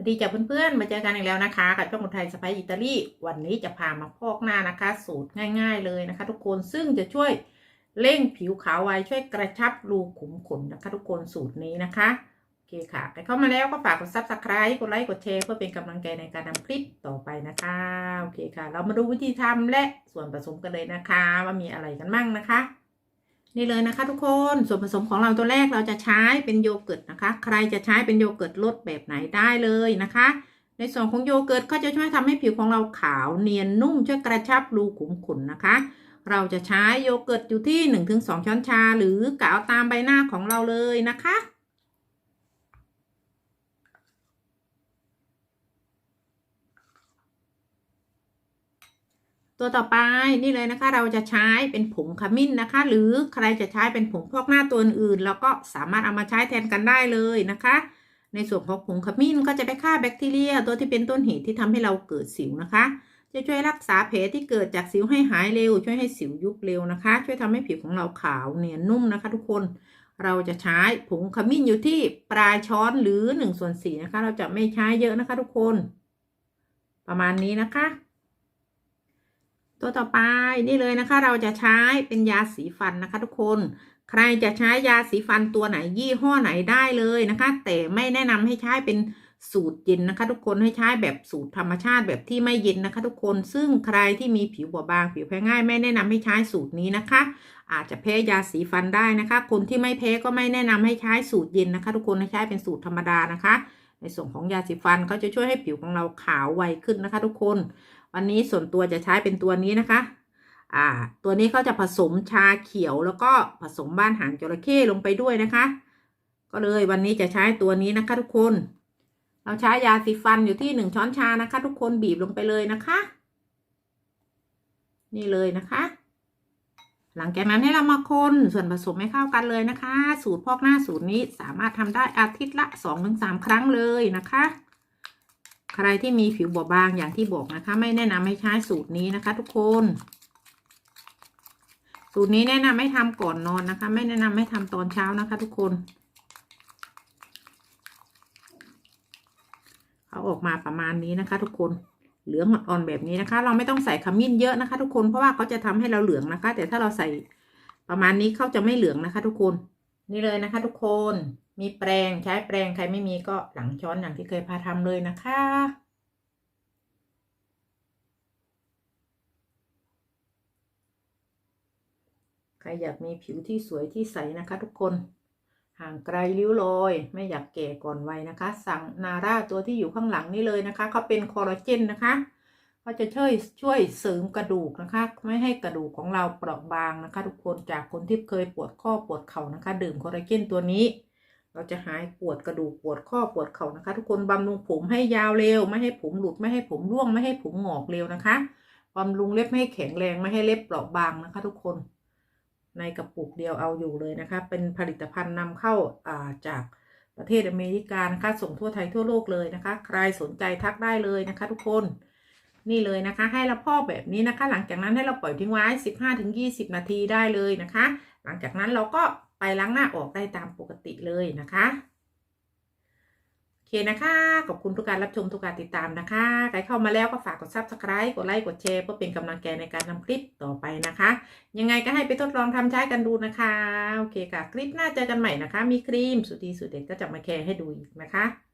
วัสดีจ้ะเพื่อนๆ มาเจอกันอีกแล้วนะคะ กับช่องคนไทยสไปอิตาลีวันนี้จะพามาพอกหน้านะคะ สูตรง่าย ๆเลยนะคะ ทุกคนซึ่งจะช่วยเร่งผิวขาวไวช่วยกระชับรูขุมขนนะคะ ทุกคนสูตรนี้นะคะโอเคค่ะใครเข้ามาแล้วก็ฝากกดซับสไคร b e กดไลค์กดแชร์เพื่อเป็นกำลังใจในการทำคลิปต่อไปนะคะโอเคค่ะ เรามาดูวิธีทำและส่วนผสมกันเลยนะคะ ว่ามีอะไรกันบ้างนะคะ นี่เลยนะคะทุกคนส่วนผสมของเราตัวแรกเราจะใช้เป็นโยเกิร์ตนะคะ ใครจะใช้เป็นโยเกิร์ตรสแบบไหนได้เลยนะคะ ในส่วนของโยเกิร์ตก็จะช่วยทำให้ผิวของเราขาวเนียนนุ่มช่วยกระชับรูขุมขนนะคะ เราจะใช้โยเกิร์ตอยู่ที่ 1-2 ช้อนชา หรือกะเอาตามใบหน้าของเราเลยนะคะ ตัวต่อไปนี่เลยนะคะ เราจะใช้เป็นผงขมิ้นนะคะ หรือใครจะใช้เป็นผงพอกหน้าตัวอื่นๆแล้วก็สามารถเอามาใช้แทนกันได้เลยนะคะ ในส่วนของผงขมิ้นก็จะไปฆ่าแบคทีเรีย ตัวที่เป็นต้นเหตุที่ทำให้เราเกิดสิวนะคะ จะช่วยรักษาแผลที่เกิดจากสิวให้หายเร็ว ช่วยให้สิวยุบเร็วนะคะ ช่วยทำให้ผิวของเราขาวเนียนนุ่มนะคะ ทุกคนเราจะใช้ผงขมิ้นอยู่ที่ปลายช้อนหรือ1ส่วน4นะคะ เราจะไม่ใช้เยอะนะคะทุกคน ประมาณนี้นะคะ ตัวต่อไปนี่เลยนะคะ เราจะใช้เป็นยาสีฟันนะคะ ทุกคน ใครจะใช้ยาสีฟันตัวไหนยี่ห้อไหนได้เลยนะคะ แต่ไม่แนะนำให้ใช้เป็นสูตรเย็นนะคะ ทุกคนให้ใช้แบบสูตรธรรมชาติแบบที่ไม่เย็นนะคะ ทุกคนซึ่งใครที่มีผิวบอบบางผิวแพ้ง่าย ไม่แนะนำให้ใช้สูตรนี้นะคะ อาจจะแพ้ยาสีฟันได้นะคะ คนที่ไม่แพ้ก็ไม่แนะนำให้ใช้สูตรเย็นนะคะ ทุกคนให้ใช้เป็นสูตรธรรมดานะคะ ในส่วนของยาสีฟันเขาจะช่วยให้ผิวของเราขาวไวขึ้นนะคะ ทุกคน วันนี้ส่วนตัวจะใช้เป็นตัวนี้นะคะ อ่า ตัวนี้เขาจะผสมชาเขียวแล้วก็ผสมบ้านหางจระเข้ลงไปด้วยนะคะ ก็เลยวันนี้จะใช้ตัวนี้นะคะทุกคน เราใช้ยาสีฟันอยู่ที่หนึ่งช้อนชานะคะ ทุกคนบีบลงไปเลยนะคะ นี่เลยนะคะ หลังจากนั้นให้เรามาคนส่วนผสมให้เข้ากันเลยนะคะ สูตรพอกหน้าสูตรนี้สามารถทำได้อาทิตย์ละสองถึงสามครั้งเลยนะคะ ใครที่มีผิวบอบบางอย่างที่บอกนะคะ ไม่แนะนำให้ใช้สูตรนี้นะคะ ทุกคน สูตรนี้แนะนำให้ทำก่อนนอนนะคะ ไม่แนะนำให้ทำตอนเช้านะคะ ทุกคนเขาออกมาประมาณนี้นะคะ ทุกคนเหลืองอ่อนแบบนี้นะคะ เราไม่ต้องใส่ขมิ้นเยอะนะคะ ทุกคนเพราะว่าเขาจะทำให้เราเหลืองนะคะ แต่ถ้าเราใส่ประมาณนี้เขาจะไม่เหลืองนะคะ ทุกคน นี่เลยนะคะ ทุกคนมีแปรงใช้แปรงใครไม่มีก็หลังช้อนอย่างที่เคยพาทำเลยนะคะใครอยากมีผิวที่สวยที่ใสนะคะ ทุกคน ห่างไกลริ้วรอยไม่อยากแก่ก่อนวัยนะคะ สั่งนาร่าตัวที่อยู่ข้างหลังนี่เลยนะคะเขาเป็นคอลลาเจนนะคะ เขาจะช่วยช่วยเสริมกระดูกนะคะ ไม่ให้กระดูกของเราเปราะบางนะคะ ทุกคนจากคนที่เคยปวดข้อปวดเข่านะคะ ดื่มคอลลาเจนตัวนี้ เราจะหายปวดกระดูกปวดข้อปวดเข่านะคะ ทุกคนบำรุงผมให้ยาวเร็ว ไม่ให้ผมหลุดไม่ให้ผมร่วงไม่ให้ผมหงอกเร็วนะคะบำรุงเล็บให้แข็งแรงไม่ให้เล็บเปราะบางนะคะ ทุกคน ในกระปุกเดียวเอาอยู่เลยนะคะ เป็นผลิตภัณฑ์นำเข้าอ่าจากประเทศอเมริกานะคะส่งทั่วไทยทั่วโลกเลยนะคะ ใครสนใจทักได้เลยนะคะ ทุกคน นี่เลยนะคะ ให้เราพอกแบบนี้นะคะ หลังจากนั้นให้เราปล่อยทิ้งไว้ 15-20 นาทีได้เลยนะคะ หลังจากนั้นเราก็ไปล้างหน้าออกได้ตามปกติเลยนะคะโอเคนะคะ ขอบคุณทุกการรับชมทุกการติดตามนะคะ ใครเข้ามาแล้วก็ฝากกด subscribe กดไลค์ กดแชร์เพื่อเป็นกำลังใจในการทำคลิปต่อไปนะคะ ยังไงก็ให้ไปทดลองทำใช้กันดูนะคะ โอเคค่ะ คลิปหน้าเจอกันใหม่นะคะ มีครีมสุดดีสุดเด็ดก็จะมาแชร์ให้ดูอีกนะคะ